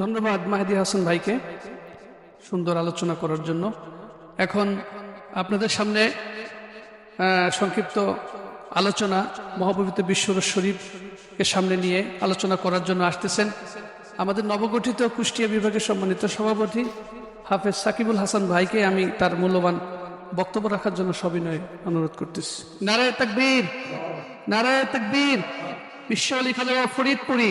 ধন্যবাদ মাহেদি হাসান ভাইকে সুন্দর আলোচনা করার জন্য। এখন আপনাদের সামনে সংক্ষিপ্ত আলোচনা মহাপবিত্র বিশ্বর শরীফকে সামনে নিয়ে আলোচনা করার জন্য আসতেছেন আমাদের নবগঠিত কুষ্টিয়া বিভাগের সম্মানিত সভাপতি হাফেজ সাকিবুল হাসান ভাইকে আমি তার মূল্যবান বক্তব্য রাখার জন্য সবিনয় অনুরোধ করতেছি। নারায় তাকবীর নারায় তাকবীর, বিশ্ব আলী খালের ফরিদপুরি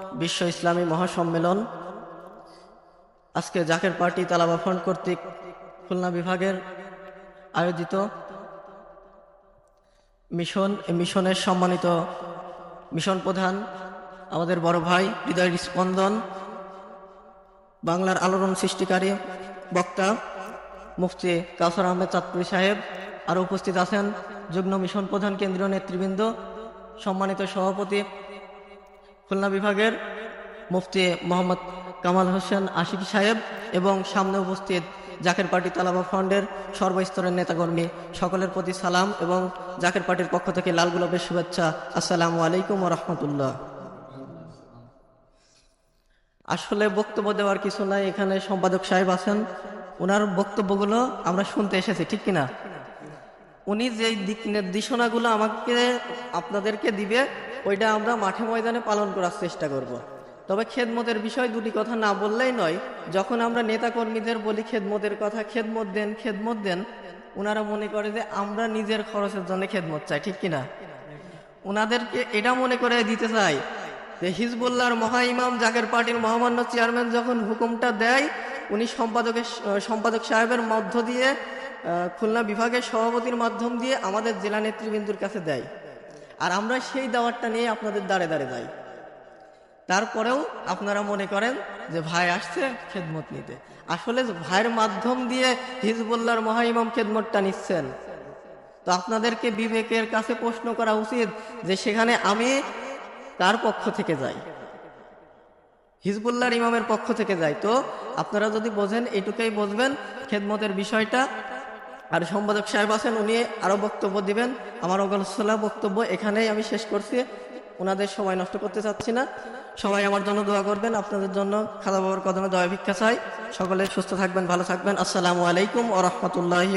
বিশ্ব ইসলামী মহাসম্মেলন। আজকে জাকের পার্টি তালাবা ফ্রন্ট কর্তৃক খুলনা বিভাগের আয়োজিত মিশন মিশনের সম্মানিত মিশন প্রধান আমাদের বড় ভাই হৃদয় স্পন্দন, বাংলার আলোড়ন সৃষ্টিকারী বক্তা মুফতি কাসর আহমেদ চাঁদপুরি সাহেব, আর উপস্থিত আছেন যুগ্ম মিশন প্রধান কেন্দ্রীয় নেতৃবৃন্দ, সম্মানিত সভাপতি খুলনা বিভাগের মুফতি মোহাম্মদ কামাল হোসেন আশিক সাহেব এবং সামনে উপস্থিত জাকের পার্টি তালাবা ফ্রন্টের সর্বস্তরের নেতাকর্মী, সকলের প্রতি সালাম এবং জাকের পার্টির পক্ষ থেকে লাল গোলাপের শুভেচ্ছা। আসসালামু আলাইকুম রহমতুল্লাহ। আসলে বক্তব্য দেওয়ার কিছু নাই, এখানে সম্পাদক সাহেব আছেন। ওনার বক্তব্যগুলো আমরা শুনতে এসেছি, ঠিক কিনা? উনি যে দিক নির্দেশনাগুলো আমাকে, আপনাদেরকে দিবে, ওইটা আমরা মাঠে ময়দানে পালন করার চেষ্টা করব। তবে খেদমতের বিষয় দুটি কথা না বললেই নয়, যখন আমরা নেতা কর্মীদের বলি খেদমতের কথা, খেদমত দেন খেদমত দেন ওনারা মনে করে যে আমরা নিজের খরচের জন্য খেদমত চাই, ঠিক কিনা? ওনাদেরকে এটা মনে করে দিতে চাই যে হিজবুল্লাহর মহা ইমাম জাকের পার্টির মহামান্য চেয়ারম্যান যখন হুকুমটা দেয়, উনি সম্পাদকের সম্পাদক সাহেবের মধ্য দিয়ে খুলনা বিভাগের সভাপতির মাধ্যম দিয়ে আমাদের জেলা নেতৃবৃন্দুর কাছে দেয়। আর আমরা সেই দাওয়াতটা নিয়ে আপনাদের দাঁড়ে দাঁড়ে যাই। তারপরেও আপনারা মনে করেন যে ভাই আসছে খেদমত নিতে। আসলে ভাইয়ের মাধ্যম দিয়ে হিজবুল্লাহর মহা ইমাম খেদমতটা নিচ্ছেন। তো আপনাদেরকে বিবেকের কাছে প্রশ্ন করা উচিত যে সেখানে আমি তার পক্ষ থেকে যাই? হিজবুল্লাহর ইমামের পক্ষ থেকে যাই। তো আপনারা যদি বোঝেন, এটুকুই বুঝবেন, খেদমতের বিষয়টা। আর সম্পাদক সাহেব আছেন, উনি আরও বক্তব্য দিবেন। আমার অগলসলা বক্তব্য এখানেই আমি শেষ করছি। ওনাদের সময় নষ্ট করতে চাচ্ছি না। সবাই আমার জন্য দোয়া করবেন, আপনাদের জন্য খাদা বাবার কদমে দয়া ভিক্ষা চাই। সকলে সুস্থ থাকবেন, ভালো থাকবেন। আসসালামু আলাইকুম ও রহমতুল্লাহি